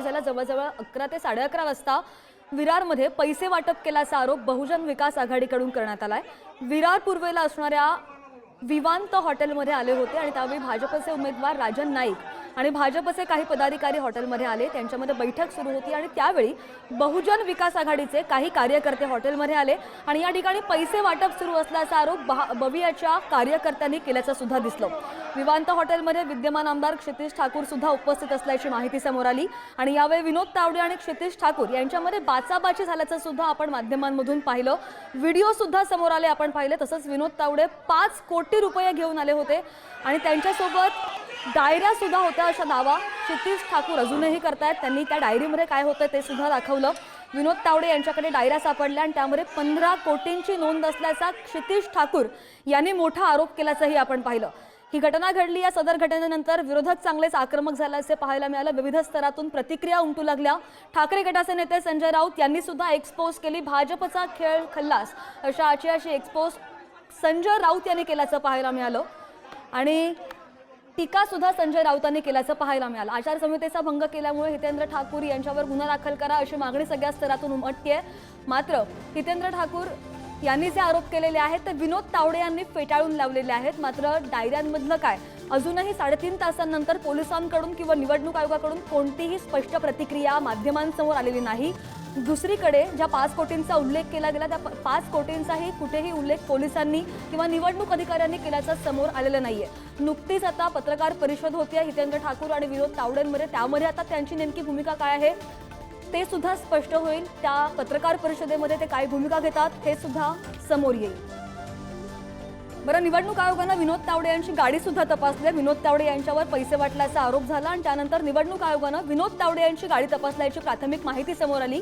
सकाळी झाला जवळजवळ अकरा ते साडे अकरा वाजता विरारमध्ये पैसे वाटप केल्याचा आरोप बहुजन विकास आघाडीकडून करण्यात आलाय. विरार पूर्वेला असणाऱ्या विवांत हॉटेलमध्ये आले होते आणि त्यावेळी भाजपचे उमेदवार राजन नाईक आणि भाजपचे काही पदाधिकारी हॉटेलमध्ये आले. त्यांच्यामध्ये बैठक सुरू होती आणि त्यावेळी बहुजन विकास आघाडीचे काही कार्यकर्ते हॉटेलमध्ये आले आणि या ठिकाणी पैसे वाटप सुरू असल्याचा आरोप बवियाच्या कार्यकर्त्यांनी केल्याचं सुद्धा दिसलं. विवांत हॉटेलमध्ये विद्यमान आमदार क्षितिश ठाकूर सुद्धा उपस्थित असल्याची माहिती समोर आली आणि यावेळी विनोद तावडे आणि क्षितिश ठाकूर यांच्यामध्ये बाचाबाची झाल्याचं सुद्धा आपण माध्यमांमधून पाहिलं. व्हिडिओ सुद्धा समोर आले आपण पाहिले. तसंच विनोद तावडे पाच कोटी रुपये घेऊन आले होते आणि त्यांच्यासोबत डायऱ्या सुद्धा होत्या अशा दावा क्षितिश ठाकूर अजूनही करतायत. त्यांनी त्या डायरीमध्ये काय होतं ते सुद्धा दाखवलं. विनोद तावडे यांच्याकडे डायऱ्या सापडल्या आणि त्यामध्ये पंधरा कोटींची नोंद असल्याचा क्षितिश ठाकूर यांनी मोठा आरोप केल्याचंही आपण पाहिलं. ही घटना घडली. या सदर घटनेनंतर विरोधक चांगलेच आक्रमक झाल्याचे पाहायला मिळालं. विविध स्तरातून प्रतिक्रिया उमटू लागल्या. ठाकरे गटाचे नेते संजय राऊत यांनी सुद्धा एक्सपोज केली. भाजपचा खेळ खल्लास अशा आची अशी एक्सपोज संजय राऊत यांनी केल्याचं पाहायला मिळालं. आणि टीका सुद्धा संजय राऊतांनी केल्याचं पाहायला मिळालं. आचारसंहितेचा भंग केल्यामुळे हितेंद्र ठाकूर यांच्यावर गुन्हा दाखल करा अशी मागणी सगळ्या स्तरातून उमटते मात्र हितेंद्र ठाकूर यांनी जे आरोप केलेले आहेत ते विनोद तावडे यांनी फेटाळून लावलेले आहेत. मात्र डायऱ्यांमधलं काय? अजूनही साडेतीन तासांनंतर पोलिसांकडून किंवा निवडणूक आयोगाकडून कोणतीही स्पष्ट प्रतिक्रिया माध्यमांसमोर आलेली नाही. दुसरीकडे ज्या पाच कोटींचा उल्लेख केला गेला त्या पाच कोटींचाही कुठेही उल्लेख पोलिसांनी किंवा निवडणूक अधिकाऱ्यांनी केल्याचं समोर आलेलं नाही आहे नुकतीच आता पत्रकार परिषद होती हितेंद्र ठाकूर आणि विनोद तावडेंमध्ये. त्यामध्ये आता त्यांची नेमकी भूमिका काय आहे ते सुद्धा स्पष्ट होईल. त्या पत्रकार परिषदेमध्ये ते काय भूमिका घेतात हे सुद्धा समोर येईल. बरं निवडणूक आयोगानं विनोद तावडे यांची गाडी सुद्धा तपासली. आहे. विनोद तावडे यांच्यावर पैसे वाटल्याचा आरोप झाला आणि त्यानंतर निवडणूक आयोगानं विनोद तावडे यांची गाडी तपासल्याची प्राथमिक माहिती समोर आली.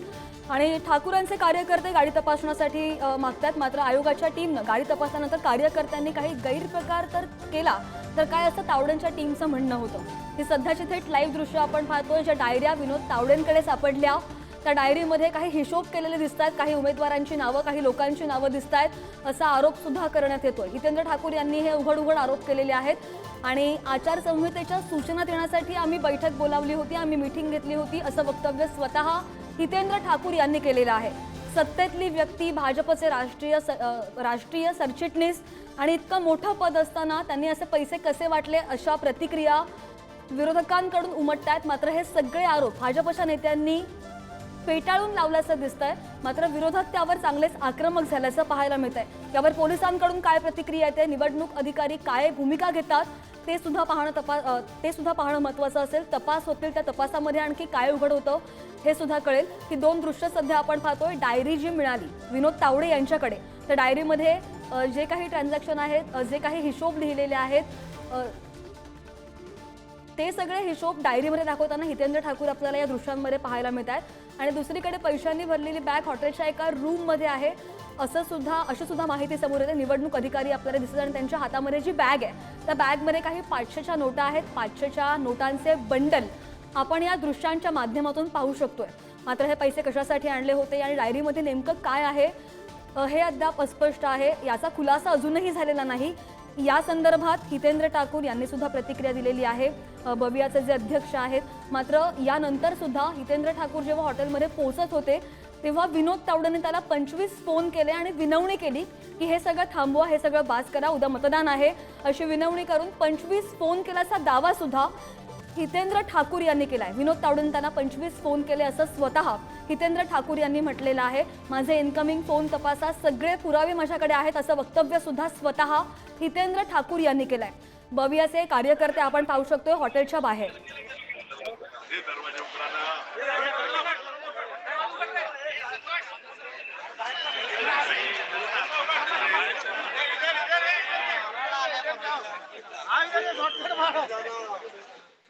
आणि ठाकूरांचे कार्यकर्ते गाडी तपासण्यासाठी मागतात मात्र आयोगाच्या टीमनं गाडी तपासल्यानंतर कार्यकर्त्यांनी काही गैरप्रकार तर केला. तर काय असं तावडेंच्या टीमचं म्हणणं होतं? हे सध्याचे थेट लाईव्ह दृश्य आपण पाहतोय ज्या डायऱ्या विनोद तावडेंकडे सापडल्या. त्या डायरीमध्ये काही हिशोब केलेले दिसत आहेत काही उमेदवारांची नावं काही लोकांची नावं दिसत आहेत असा आरोप सुद्धा करण्यात येतोय. हितेंद्र ठाकूर यांनी हे उघड उघड आरोप केलेले आहेत आणि आचारसंहितेच्या सूचना देण्यासाठी आम्ही बैठक बोलावली होती आम्ही मिटिंग घेतली होती असं वक्तव्य स्वतः हितेंद्र ठाकूर यांनी केलेलं आहे. सत्तेतली व्यक्ती भाजपचे राष्ट्रीय स- राष्ट्रीय सरचिटणीस आणि इतकं मोठं पद असताना त्यांनी असे पैसे कसे वाटले अशा प्रतिक्रिया विरोधकांकडून उमटत आहेत मात्र हे सगळे आरोप भाजपच्या नेत्यांनी फेटाळून लावल्याचं दिसतंय. मात्र विरोधात त्यावर चांगलेच आक्रमक झाल्याचं पाहायला मिळत आहे यावर पोलिसांकडून काय प्रतिक्रिया येते? निवडणूक अधिकारी काय भूमिका घेतात? ते सुद्धा पाहणं तपास ते सुद्धा पाहणं महत्त्वाचं असेल. तपास होतील. त्या तपासामध्ये आणखी काय उघड होतं? हे सुद्धा कळेल. ही दोन दृश्य सध्या आपण पाहतोय. डायरी जी मिळाली विनोद तावडे यांच्याकडे. त्या डायरीमध्ये जे काही ट्रान्झॅक्शन आहेत जे काही हिशोब लिहिलेले आहेत ते सगळे हिशोब डायरीमध्ये दाखवताना हितेंद्र ठाकूर आपल्याला या दृश्यांमध्ये पाहायला मिळत आहेत आणि दुसरीकडे पैशांनी भरलेली बॅग हॉटेलच्या एका रूममध्ये आहे. असं सुद्धा अशी सुद्धा माहिती समोर येते. निवडणूक अधिकारी आपल्याला दिसत आणि त्यांच्या हातामध्ये जी बॅग आहे त्या बॅगमध्ये काही पाचशेच्या नोटा आहेत. पाचशेच्या नोटांचे बंडल आपण या दृश्यांच्या माध्यमातून पाहू शकतोय. मात्र हे पैसे कशासाठी आणले होते आणि डायरीमध्ये नेमकं काय आहे हे अद्याप अस्पष्ट आहे. याचा खुलासा अजूनही झालेला नाही. या संदर्भात हितेंद्र ठाकूर यांनी सुद्धा प्रतिक्रिया दिलेली आहे. अ, बवियाचे जे अध्यक्ष आहेत मात्र यानंतर सुद्धा हितेंद्र ठाकूर जेव्हा हॉटेलमध्ये पोहोचत होते तेव्हा विनोद तावडेने त्याला पंचवीस फोन केले आणि विनवणी केली की हे सगळं थांबवा हे सगळं बास करा उद्या मतदान आहे. अशी विनवणी करून पंचवीस फोन केल्याचा दावा सुद्धा हितेंद्र ठाकूर यांनी केलाय. विनोद तावडेने त्यांना पंचवीस फोन केले असं स्वतः हितेंद्र ठाकूर यांनी म्हटलेलं आहे. माझे इन्कमिंग फोन तपासा सगळे पुरावे माझ्याकडे आहेत असं वक्तव्य सुद्धा स्वतः हितेंद्र ठाकूर यांनी केलंय. बवियाचे कार्यकर्ते आपण पाहू शकतोय हॉटेलच्या बाहेर.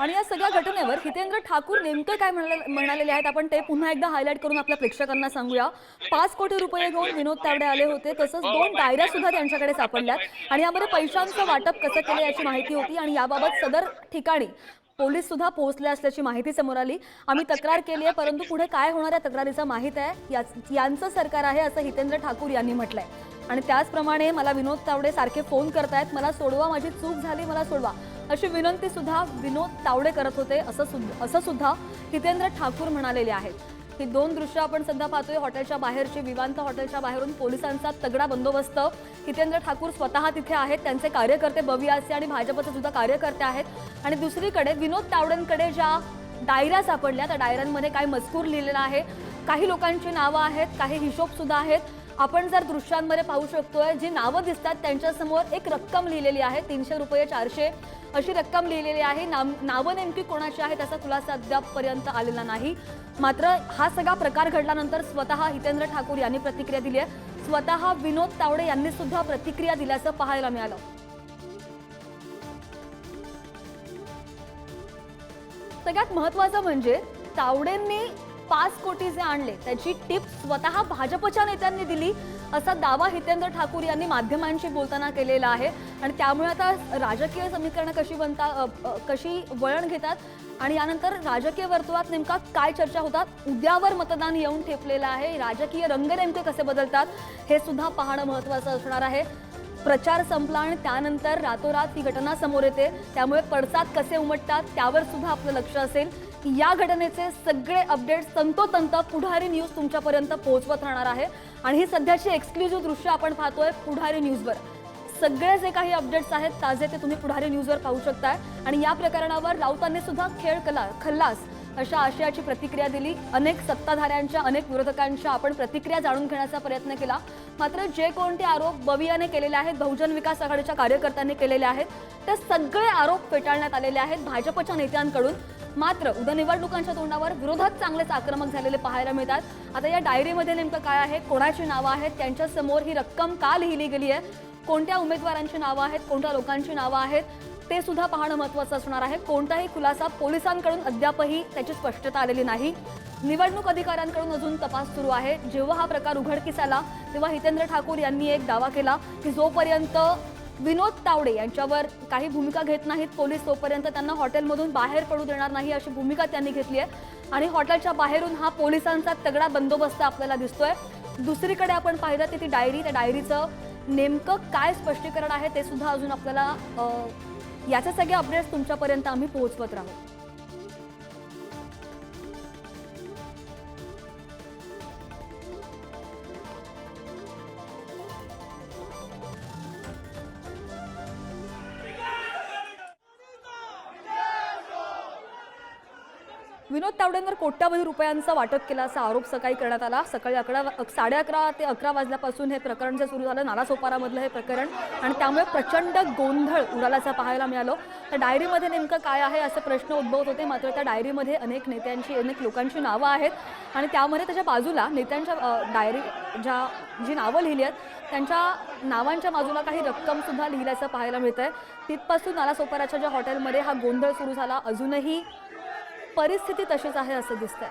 आणि या सगळ्या घटनेवर हितेंद्र ठाकूर नेमकं काय म्हणालेले आहेत? आपण ते पुन्हा एकदा हायलाईट करून आपल्या प्रेक्षकांना सांगूया. पाच कोटी रुपये घेऊन विनोद तावडे आले होते. तसंच दोन डायऱ्या सुद्धा त्यांच्याकडे सापडल्यात. आणि यामध्ये पैशांचं वाटप कसं केलं याची माहिती होती. आणि याबाबत सदर ठिकाणी पोलीस सुद्धा पोहोचले असल्याची माहिती समोर आली. आम्ही तक्रार केली आहे परंतु पुढे काय होणार या तक्रारीचं माहीत आहे? यांचं सरकार आहे असं हितेंद्र ठाकूर यांनी म्हटलंय. आणि त्याचप्रमाणे मला विनोद तावडे सारखे फोन करतायत. मला सोडवा माझी चूक झाली मला सोडवा. अशी विनंती सुद्धा विनोद तावडे करत होते असं सुद्धा असं सुद्धा हितेंद्र ठाकूर म्हणालेले आहेत. ही दोन दृश्य आपण सध्या पाहतोय हॉटेलच्या बाहेरची विवांत हॉटेलच्या बाहेरून पोलिसांचा तगडा बंदोबस्त. हितेंद्र ठाकूर स्वतः तिथे आहेत त्यांचे कार्यकर्ते बवियाचे आणि भाजपचे सुद्धा कार्यकर्ते आहेत. आणि दुसरीकडे विनोद तावडेंकडे ज्या डायऱ्या सापडल्या त्या डायऱ्यांमध्ये काही मजकूर लिहिलेला आहे काही लोकांची नावं आहेत काही हिशोब सुद्धा आहेत. आपण जर दृश्यांमध्ये पाहू शकतोय जी नावं दिसतात त्यांच्यासमोर एक रक्कम लिहिलेली आहे तीनशे रुपये चारशे. अशी रक्कम लिहिलेली आहे. नाम नावं नेमकी कोणाची आहेत असा खुलासा अद्यापपर्यंत आलेला नाही. मात्र हा सगळा प्रकार घडल्यानंतर स्वतः हितेंद्र ठाकूर यांनी प्रतिक्रिया दिली आहे. स्वतः विनोद तावडे यांनी सुद्धा प्रतिक्रिया दिल्याचं पाहायला मिळालं. सगळ्यात महत्वाचं म्हणजे तावडेंनी पाच कोटी जे आणले त्याची टिप स्वतः भाजपच्या नेत्यांनी दिली. असा दावा हितेंद्र ठाकूर यांनी माध्यमांशी बोलताना केलेला आहे. आणि त्यामुळे आता राजकीय समीकरणं कशी बनता कशी वळण घेतात? आणि यानंतर राजकीय वर्तुळात नेमका काय चर्चा होतात? उद्यावर मतदान येऊन ठेपलेलं आहे. राजकीय रंग नेमके कसे बदलतात? हे सुद्धा पाहणं महत्वाचं असणार आहे. प्रचार संपला आणि त्यानंतर रातोरात ही घटना समोर येते. त्यामुळे पडसाद कसे उमटतात त्यावर सुद्धा आपलं लक्ष असेल. या घटनेचे सगळे अपडेट्स तंतोतंत पुढारी न्यूज तुमच्यापर्यंत पोहोचवत राहणार आहे. आणि ही सध्याची एक्सक्लुझिव्ह दृश्य आपण पाहतोय पुढारी न्यूजवर सगळे जे काही अपडेट्स आहेत ताजे ते तुम्ही पुढारी न्यूजवर पाहू शकताय. आणि या प्रकरणावर राऊतांनी सुद्धा खेळ कला खल्लास अशा आशयाची प्रतिक्रिया दिली. अनेक सत्ताधाऱ्यांच्या अनेक विरोधकांच्या आपण प्रतिक्रिया जाणून घेण्याचा प्रयत्न केला. मात्र जे कोणते आरोप बवियाने केलेले आहेत बहुजन विकास आघाडीच्या कार्यकर्त्यांनी केलेले आहेत ते सगळे आरोप फेटाळण्यात आलेले आहेत भाजपच्या नेत्यांकडून. मात्र उद्या निवडणुकांच्या तोंडावर विरोधात चांगलेच आक्रमक झालेले पाहायला मिळतात. आता या डायरीमध्ये नेमकं काय आहे कोणाची नावं आहेत त्यांच्यासमोर ही रक्कम का लिहिली गेली आहे कोणत्या उमेदवारांची नावं आहेत कोणत्या लोकांची नावं आहेत ते सुद्धा पाहणं महत्त्वाचं असणार आहे. कोणताही खुलासा पोलिसांकडून अद्यापही त्याची स्पष्टता आलेली नाही. निवडणूक अधिकाऱ्यांकडून अजून तपास सुरू आहे. जेव्हा हा प्रकार उघडकीस आला तेव्हा हितेंद्र ठाकूर यांनी एक दावा केला की जोपर्यंत विनोद तावडे यांच्यावर काही भूमिका घेत नाहीत पोलीस तोपर्यंत त्यांना हॉटेलमधून बाहेर पडू देणार नाही अशी भूमिका त्यांनी घेतली आहे. आणि हॉटेलच्या बाहेरून हा पोलिसांचा तगडा बंदोबस्त आपल्याला दिसतोय. दुसरीकडे आपण पाहिलं तर ती डायरी त्या डायरीचं नेमकं काय स्पष्टीकरण आहे ते सुद्धा अजून आपल्याला याचे सगळे अपडेट्स तुमच्यापर्यंत आम्ही पोहोचवत राहू. विनोद तावडेंवर कोट्यावधी रुपयांचं वाटप केलं असा आरोप सकाळी करण्यात आला. सकाळी अकरा साडे अकरा ते अकरा वाजल्यापासून हे प्रकरण जे सुरू झालं नालासोपारामधलं हे प्रकरण आणि त्यामुळे प्रचंड गोंधळ उडाल्याचं पाहायला मिळालं. त्या डायरीमध्ये नेमकं काय आहे असे प्रश्न उद्भवत होते. मात्र त्या डायरीमध्ये अनेक नेत्यांची अनेक लोकांची नावं आहेत आणि त्यामध्ये त्याच्या बाजूला नेत्यांच्या डायरी ज्या जी नावं लिहिली आहेत त्यांच्या नावांच्या बाजूला काही रक्कमसुद्धा लिहिल्याचं पाहायला मिळतं आहे तिथपासून नालासोपाराच्या ज्या हॉटेलमध्ये हा गोंधळ सुरू झाला. अजूनही परिस्थिती तशीच आहे असं दिसतंय.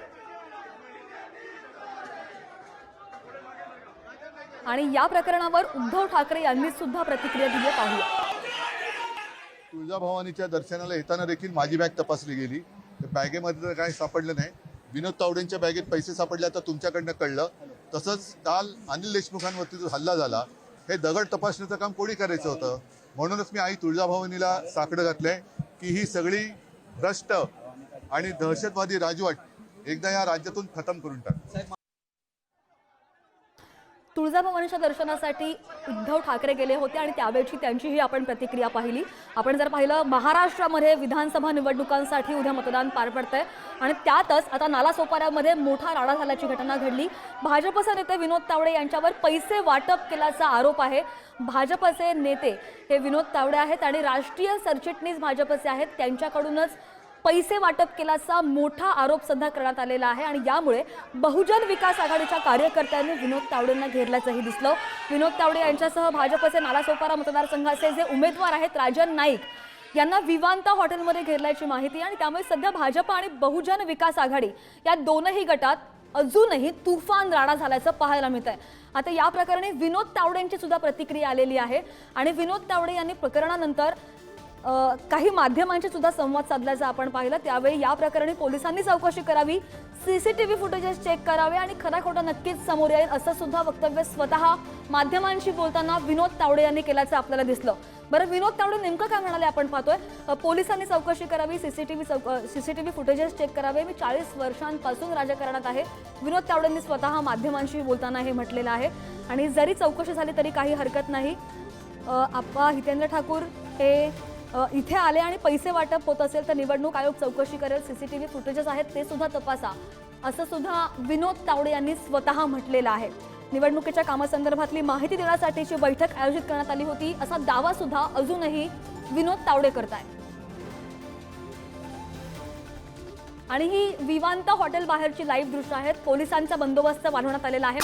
आणि या प्रकरणावर उद्धव ठाकरे यांनी सुद्धा प्रतिक्रिया दिली आहे, पाहूया तुळजाभवानीच्या दर्शनाला येताना देखील माझी बॅग तपासली गेली. तर बॅगेमध्ये तर काही सापडलं नाही. विनोद तावडेंच्या बॅगेत पैसे सापडले आता तुमच्याकडनं कळलं. तसंच काल अनिल देशमुखांवरती जो हल्ला झाला हे दगड तपासण्याचं काम कोणी करायचं होतं? म्हणूनच मी आई तुळजाभवानीला साकडं घातलंय की ही सगळी भ्रष्ट आणि दहशतवादी राजवट एकदा या राज्यातून खतम करून टाक. तुळजाभवानीच्या दर्शनासाठी उद्धव ठाकरे गेले होते आणि त्यावेळची त्यांचीही आपण प्रतिक्रिया पाहिली. आपण जर पाहिलं महाराष्ट्रामध्ये विधानसभा निवडणुकांसाठी उद्या मतदान पार पडतंय. आणि त्यातच आता नालासोपाऱ्यामध्ये मोठा राडा झाल्याची घटना घडली. भाजपचे नेते विनोद तावडे यांच्यावर पैसे वाटप केल्याचा आरोप आहे. भाजपचे नेते हे विनोद तावडे आहेत आणि राष्ट्रीय सरचिटणीस भाजपचे आहेत. त्यांच्याकडूनच पैसे वाटप केल्याचा मोठा आरोप सध्या करण्यात आलेला आहे आणि यामुळे बहुजन विकास आघाडीच्या कार्यकर्त्यांनी विनोद तावडेंना घेरल्याचंही दिसलं. विनोद तावडे यांच्यासह भाजपचे नालासोपारा मतदारसंघाचे जे उमेदवार आहेत राजन नाईक यांना विवांता हॉटेलमध्ये घेरल्याची माहिती आणि त्यामुळे सध्या भाजप आणि बहुजन विकास आघाडी या दोनही गटात अजूनही तुफान राडा झाल्याचं पाहायला मिळत आहे आता या प्रकरणी विनोद तावडेंची सुद्धा प्रतिक्रिया आलेली आहे आणि विनोद तावडे यांनी प्रकरणानंतर काही माध्यमांशी सुद्धा संवाद साधल्याचा आपण पाहिलं. त्यावेळी या प्रकरणी पोलिसांनी चौकशी करावी सीसीटीव्ही फुटेजेस चेक करावे आणि खरा खोटा नक्कीच समोर येईल असं सुद्धा वक्तव्य स्वतः माध्यमांशी बोलताना विनोद तावडे यांनी केल्याचं आपल्याला दिसलं. बरं विनोद तावडे नेमकं काय म्हणाले आपण पाहतोय. पोलिसांनी चौकशी करावी सीसीटीव्ही सीसीटीव्ही फुटेजेस चेक करावे. मी चाळीस वर्षांपासून राजकारणात आहे. विनोद तावडेंनी स्वतः माध्यमांशी बोलताना हे म्हटलेलं आहे. आणि जरी चौकशी झाली तरी काही हरकत नाही. आप्पा हितेंद्र ठाकूर हे इथे आले आणि पैसे वाटप होत असेल तर निवडणूक आयोग चौकशी करेल सीसीटीव्ही फुटेजेस आहेत ते सुद्धा तपासा. असं सुद्धा विनोद तावडे यांनी स्वतः म्हटलेलं आहे. निवडणुकीच्या कामासंदर्भातली माहिती देण्यासाठीची बैठक आयोजित करण्यात आली होती असा दावा सुद्धा अजूनही विनोद तावडे करताय आणि ही विवांता हॉटेल बाहेरची लाईव्ह दृश्य आहेत पोलिसांचा बंदोबस्त वाढवण्यात आलेला आहे.